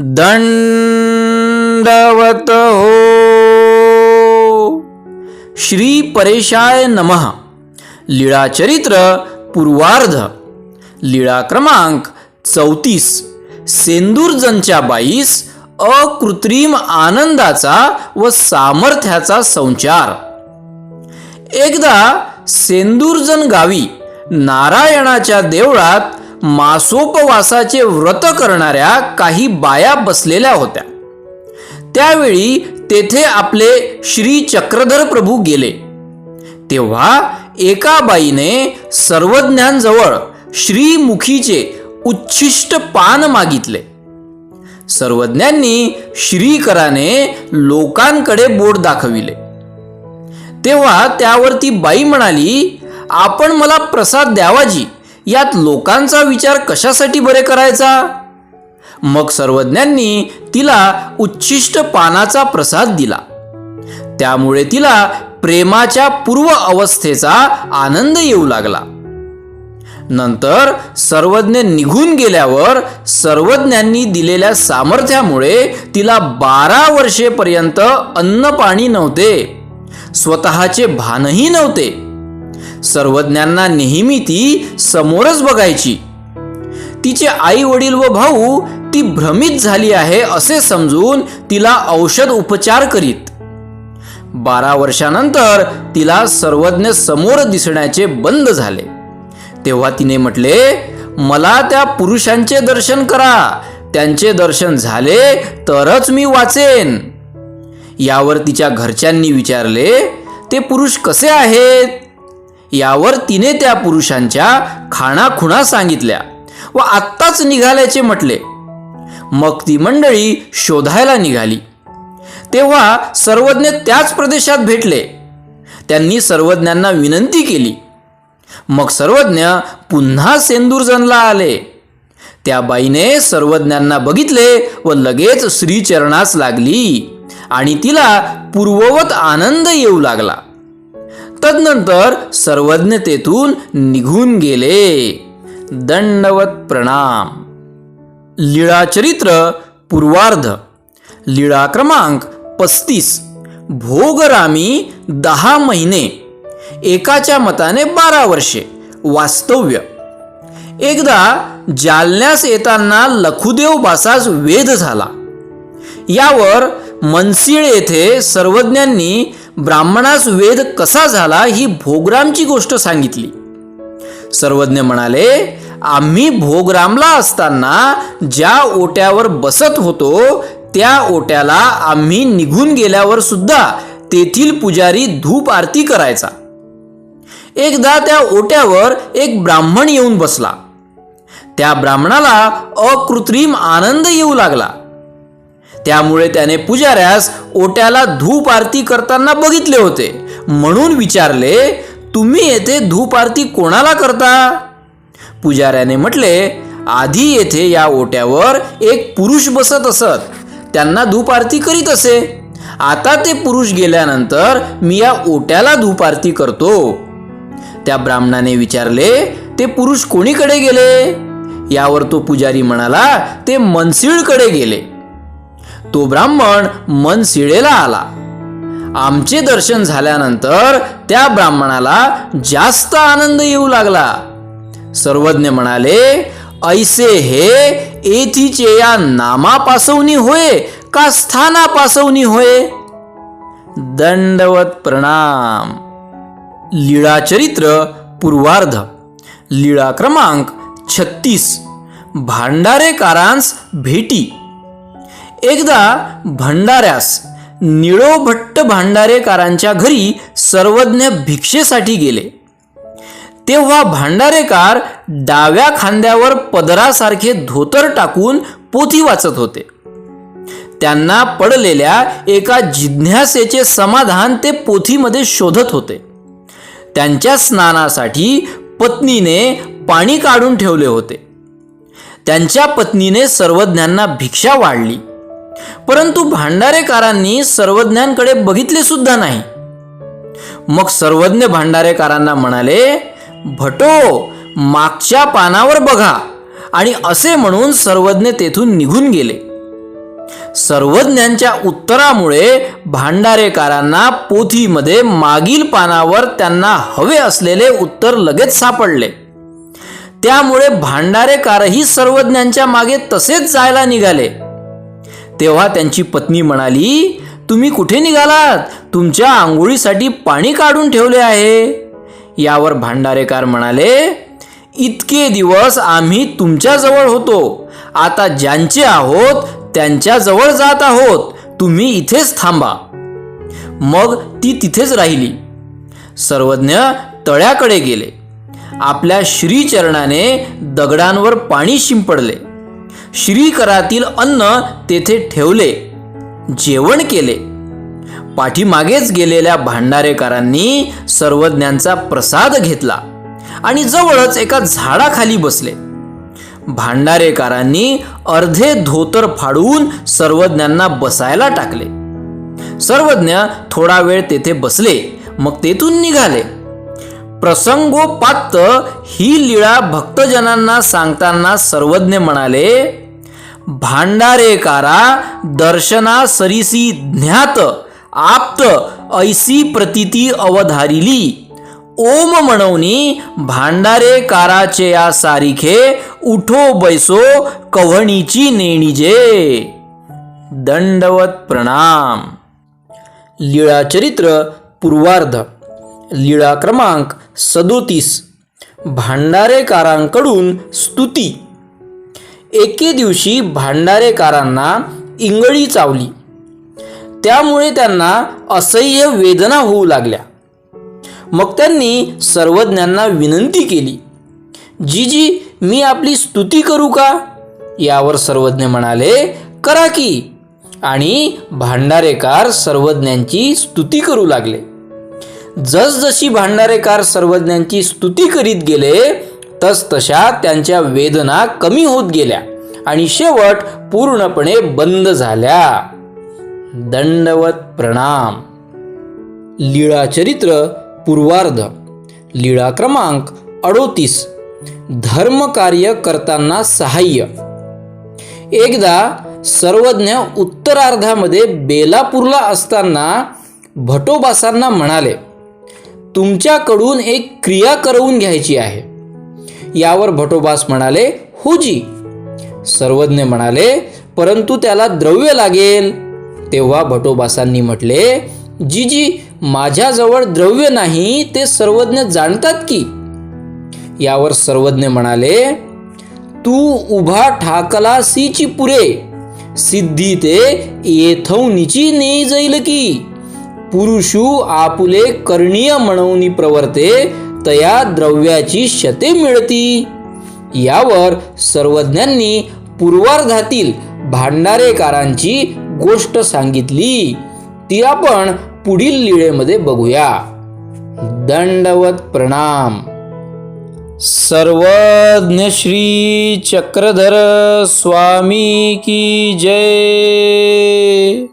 दंडवत हो। श्री परेशाय नमः। लीळाचरित्र पूर्वार्ध। लीळा क्रमांक चौतीस। सेंदूरजनच्या बाईस अकृत्रिम आनंदाचा व सामर्थ्याचा संचार। एकदा सेंदूरजन गावी नारायणाच्या देवळात मासोपवासाचे व्रत करणाऱ्या काही बाया बसलेल्या होत्या. त्यावेळी तेथे आपले श्री चक्रधर प्रभू गेले. तेव्हा एका बाईने सर्वज्ञांजवळ श्रीमुखीचे उच्छिष्ट पान मागितले. सर्वज्ञांनी श्रीकराने लोकांकडे बोट दाखविले. तेव्हा त्यावर ती बाई म्हणाली आपण मला प्रसाद द्यावाजी यात लोकांचा विचार कशासाठी बरे करायचा? मग सर्वज्ञांनी तिला उच्छिष्ट पानाचा प्रसाद दिला. त्यामुळे तिला प्रेमाच्या पूर्व अवस्थेचा आनंद येऊ लागला. नंतर सर्वज्ञ निघून गेल्यावर सर्वज्ञांनी दिलेल्या सामर्थ्यामुळे तिला बारा वर्षेपर्यंत अन्न पाणी नव्हते. स्वतःचे भानही नव्हते. सर्वज्ञांना नेहमी ती समोरच बघायची. तिचे आई वडील व भाऊ ती भ्रमित झाली आहे असे समजून तिला औषध उपचार करीत. बारा वर्षानंतर तिला सर्वज्ञ समोर दिसण्याचे बंद झाले. तेव्हा तिने म्हटले मला त्या पुरुषांचे दर्शन करा. त्यांचे दर्शन झाले तरच मी वाचेन. यावर तिच्या घरच्यांनी विचारले ते पुरुष कसे आहेत? यावर तिने त्या पुरुषांच्या खाणाखुणा सांगितल्या व आत्ताच निघाल्याचे म्हटले. मग ती मंडळी शोधायला निघाली. तेव्हा सर्वज्ञ त्याच प्रदेशात भेटले. त्यांनी सर्वज्ञांना विनंती केली. मग सर्वज्ञ पुन्हा सेंदूरजनला आले. त्या बाईने सर्वज्ञांना बघितले व लगेच श्रीचरणास लागली आणि तिला पूर्ववत आनंद येऊ लागला. तदनंतर सर्वज्ञ तेथून निघून गेले. दंडवत प्रणाम. लीळाचरित्र पूर्वार्ध. लीळा क्रमांक पस्तीस. भोगरामी दहा महिने. एकाच्या मताने बारा वर्षे. वास्तव्य. एकदा जालन्यास येताना लखुदेव बासास वेध झाला. यावर मनसीळ येथे सर्वज्ञांनी ब्राह्मणास वेद कसा झाला ही भोगरामची गोष्ट सांगितली. सर्वज्ञ म्हणाले आम्ही भोगरामला असताना ज्या ओट्यावर बसत होतो त्या ओट्याला आम्ही निघून गेल्यावर सुद्धा तेथील पुजारी धूप आरती करायचा. एकदा त्या ओट्यावर एक ब्राह्मण येऊन बसला. त्या ब्राह्मणाला अकृत्रिम आनंद येऊ लागला. त्यामुळे त्याने पुजाऱ्यास ओट्याला धूप आरती करताना बघितले होते. म्हणून विचारले तुम्ही येथे धूप आरती कोणाला करता? पुजाऱ्याने म्हटले आधी येथे या ओट्यावर एक पुरुष बसत असत. त्यांना धूप आरती करीत असे. आता ते पुरुष गेल्यानंतर मी या ओट्याला धूप आरती करतो. त्या ब्राह्मणाने विचारले ते पुरुष कोणीकडे गेले? यावर तो पुजारी म्हणाला ते मनसीळकडे गेले. तो ब्राह्मण मनसिळेला आला. आमचे दर्शन झाल्यानंतर त्या ब्राह्मणाला जास्त आनंद येऊ लागला. सर्वज्ञ म्हणाले ऐसे हे एथीचे या नामा पासवणी होय का स्थाना पासवणी होय? दंडवत प्रणाम. लीळाचरित्र पूर्वार्ध. लीळा क्रमांक छत्तीस. भांडारेकारांस भेटी. एकदा भंडाऱ्यास निळोभट्ट भांडारेकारांच्या घरी सर्वज्ञ भिक्षेसाठी गेले. तेव्हा भांडारेकार डाव्या खांद्यावर पदरासारखे धोतर टाकून पोथी वाचत होते. त्यांना पडलेल्या एका जिज्ञासेचे समाधान ते पोथीमध्ये शोधत होते. त्यांच्या स्नानासाठी पत्नीने पाणी काढून ठेवले होते. त्यांच्या पत्नीने सर्वज्ञांना भिक्षा वाढली. परंतु भांडारेकारांनी सर्वज्ञांकडे बघितले सुद्धा नाही. मग सर्वज्ञ भांडारेकारांना म्हणाले भटो मागच्या पानावर बघा. आणि असे म्हणून सर्वज्ञ तेथून निघून गेले. सर्वज्ञांच्या उत्तरामुळे भांडारेकारांना पोथीमध्ये मागील पानावर त्यांना हवे असलेले उत्तर लगेच सापडले. त्यामुळे भांडारेकारही सर्वज्ञांच्या मागे तसेच जायला निघाले. तेव्हा त्यांची पत्नी म्हणाली तुम्ही कुठे निघालात? तुमच्या आंघोळीसाठी पाणी काढून ठेवले आहे. यावर भांडारेकार म्हणाले इतके दिवस आम्ही तुमच्याजवळ होतो. आता ज्यांचे आहोत त्यांच्याजवळ जात आहोत. तुम्ही इथेच थांबा. मग ती तिथेच राहिली. सर्वज्ञ तळ्याकडे गेले. आपल्या श्रीचरणाने दगडांवर पाणी शिंपडले. श्रीकरातील अन्न तेथे ठेवले जेवण केले. पाठीमागेच गेलेल्या भांडारेकरांनी सर्वज्ञांचा प्रसाद घेतला आणि जवळच एका झाडाखाली बसले. भांडारेकरांनी अर्धे धोतर फाडून सर्वज्ञांना बसायला टाकले. सर्वज्ञ थोडा वेळ तेथे बसले मग तेथून निघाले. प्रसंगोपात्त ही लीळा भक्तजनांना सांगताना सर्वज्ञ म्हणाले भांडारेकारा दर्शना सरीसी ज्ञात आप्त ऐसी प्रतिती अवधारिली. ओम म्हणवनी भांडारेकाराचे या सारिखे उठो बैसो कव्हणीची नेणीजे. दंडवत प्रणाम. लीळाचरित्र पूर्वार्ध. लीळा क्रमांक सदोतीस. भांडारेकारांकडून स्तुती. एके दिवशी भांडारेकारांना इंगळी चावली. त्यामुळे त्यांना असह्य वेदना होऊ लागल्या. मग त्यांनी सर्वज्ञांना विनंती केली जीजी मी आपली स्तुती करू का? यावर सर्वज्ञ म्हणाले करा की. आणि भांडारेकार सर्वज्ञांची स्तुती करू लागले. जसजशी भांडारेकार सर्वज्ञांची स्तुती करीत गेले तस तशा त्यांच्या वेदना कमी होत गेल्या आणि शेवट पूर्णपणे बंद झाल्या. दंडवत प्रणाम. लीळाचरित्र पूर्वार्ध. लीळा क्रमांक अडोतीस. धर्मकार्य करताना सहाय्य. एकदा सर्वज्ञ उत्तरार्धामध्ये बेलापूरला असताना भटोबासांना म्हणाले तुमच्याकडून एक क्रिया करवून घ्यायची आहे. यावर भटोबास म्हणाले हो जी. सर्वज्ञ म्हणाले परंतु त्याला द्रव्य लागेल. तेव्हा भटोबासांनी म्हटले जी जी माझ्याजवळ द्रव्य नाही ते सर्वज्ञ जाणतात की. यावर सर्वज्ञ म्हणाले तू उभा ठाकला सीची पुरे सिद्धी ते येथवनीची ने जाईल की पुरुषू आपुले करणीय म्हणून प्रवर्ते तया द्रव्याची शते मिळती. यावर सर्वज्ञांनी पूर्वार्धातील भांडारेकारांची गोष्ट सांगितली. ती आपण पुढील लीळेमध्ये बघूया. दंडवत प्रणाम. सर्वज्ञ श्री चक्रधर स्वामी की जय.